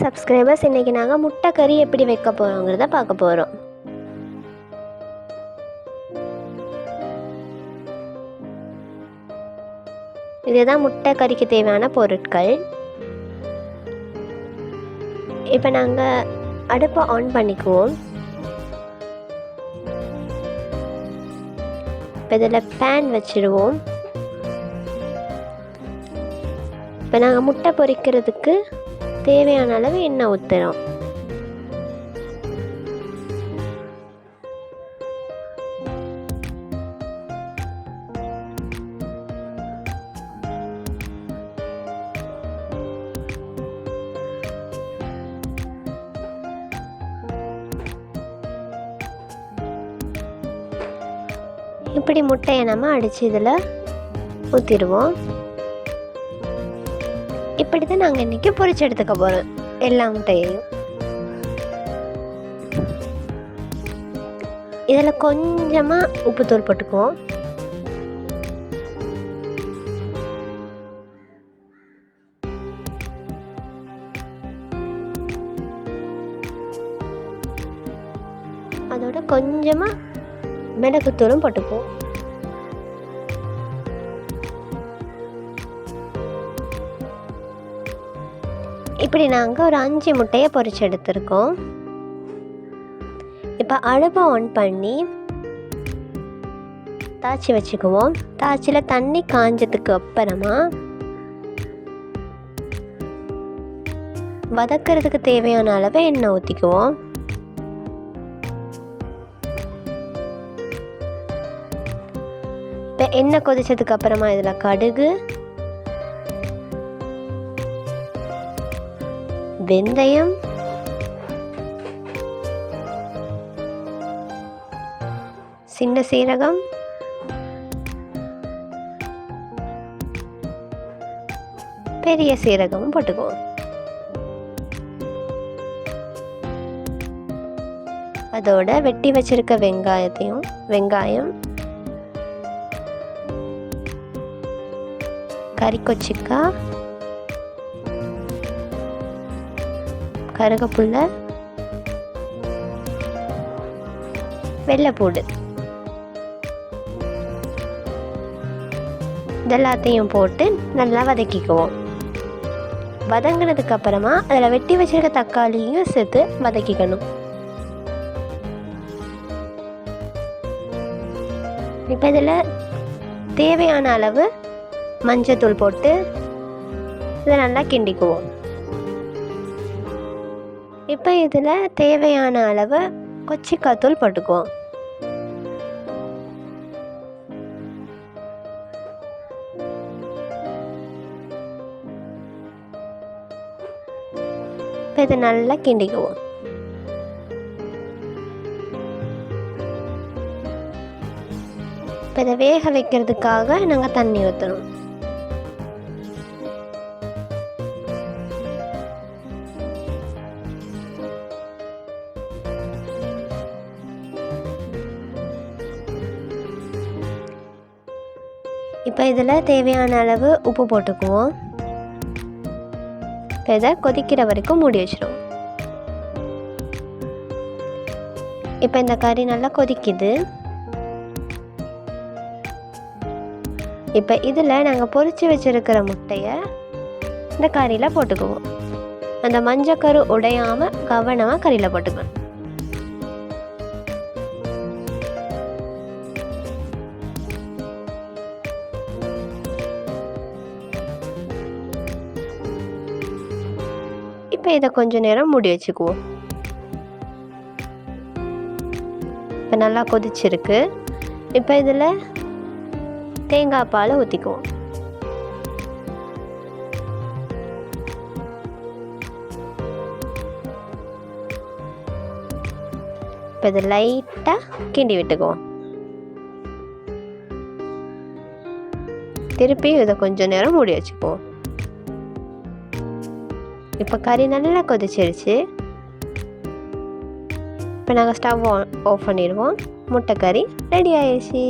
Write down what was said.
Subscribers இன்றைக்கி நாங்கள் முட்டை கறி எப்படி வைக்க போகிறோங்கிறத பார்க்க போகிறோம் இதுதான் முட்டை கறிக்கு தேவையான பொருட்கள். இப்போ நாங்கள் அடுப்பை ஆன் பண்ணிக்குவோம். இப்போ இதில் பேன் வச்சிடுவோம் இப்போ நாங்கள் முட்டை பொரிக்கிறதுக்கு தேவையான அளவு எண்ணெய் ஊற்றுறோம் இப்படி முட்டையை நம்ம அடித்து இதில் ஊற்றிடுவோம் இப்படி தான் நாங்கள் இன்றைக்கி பொறிச்சு எடுத்துக்க போகிறோம் எல்லா முட்டையையும் இதில் கொஞ்சமாக உப்புத்தூள் போட்டுக்குவோம். அதோட கொஞ்சமாக மிளகுத்தூளும் போட்டுக்குவோம். இப்படி நாங்கள் ஒரு அஞ்சு முட்டையை பொறிச்சு எடுத்திருக்கோம். இப்போ அடுப்பை ஆன் பண்ணி தாச்சி வச்சுக்குவோம். தாச்சியில் தண்ணி காஞ்சதுக்கு அப்புறமா வதக்கிறதுக்கு தேவையான அளவு எண்ணெய் ஊற்றிக்குவோம் இப்போ எண்ணெய் கொதிச்சதுக்கு அப்புறமா இதில் கடுகு வெந்தயம். சின்ன சீரகம். பெரிய சீரகமும் போட்டுக்குவோம். அதோட வெட்டி வச்சிருக்க வெங்காயத்தையும் வெங்காயம் கறிக்கொச்சிக்காய் கருகப்புல்லை வெள்ளைப்பூடு இதெல்லாத்தையும் போட்டு நல்லா வதக்கிக்குவோம். வதங்கினதுக்கு அப்புறமா அதில் வெட்டி வச்சிருக்க தக்காளியும் சேர்த்து வதக்கிக்கணும். இப்போ இதில் தேவையான அளவு மஞ்சத்தூள் போட்டு இதை நல்லா கிண்டிக்குவோம். இப்போ இதில் தேவையான அளவு கொச்சிக்காத்தூள் போட்டுக்குவோம். இப்போ இதை நல்லா கிண்டிக்குவோம். இப்போ இதை வேக வைக்கிறதுக்காக நாங்கள் தண்ணி ஊற்றணும் இப்போ இதில் தேவையான அளவு உப்பு போட்டுக்குவோம். இப்போ இதை கொதிக்கிற வரைக்கும் மூடி வச்சிடும் இப்போ இந்த கறி நல்லா கொதிக்குது. இப்போ இதில் நாங்கள் பொறிச்சு வச்சுருக்கிற முட்டையை இந்த கறியில் போட்டுக்குவோம். அந்த மஞ்சக்கரு உடையாமல் கவனமாக கறியில் போட்டுக்கணும். இப்போ இதை கொஞ்ச நேரம் மூடி வச்சுக்குவோம். இப்போ நல்லா கொதிச்சிருக்கு. இப்போ இதில் தேங்காய் பாலை ஊற்றிக்குவோம் இப்போ இதை லைட்டாக கிண்டி விட்டுக்குவோம். திருப்பி இதை கொஞ்சம் நேரம் மூடி வச்சுக்குவோம். இப்போ கறி நல்லா கொதிச்சிருச்சு. இப்போ நாங்கள் ஸ்டவ் ஆன் ஆஃப் பண்ணிடுவோம். முட்டை கறி ரெடி ஆயிடுச்சு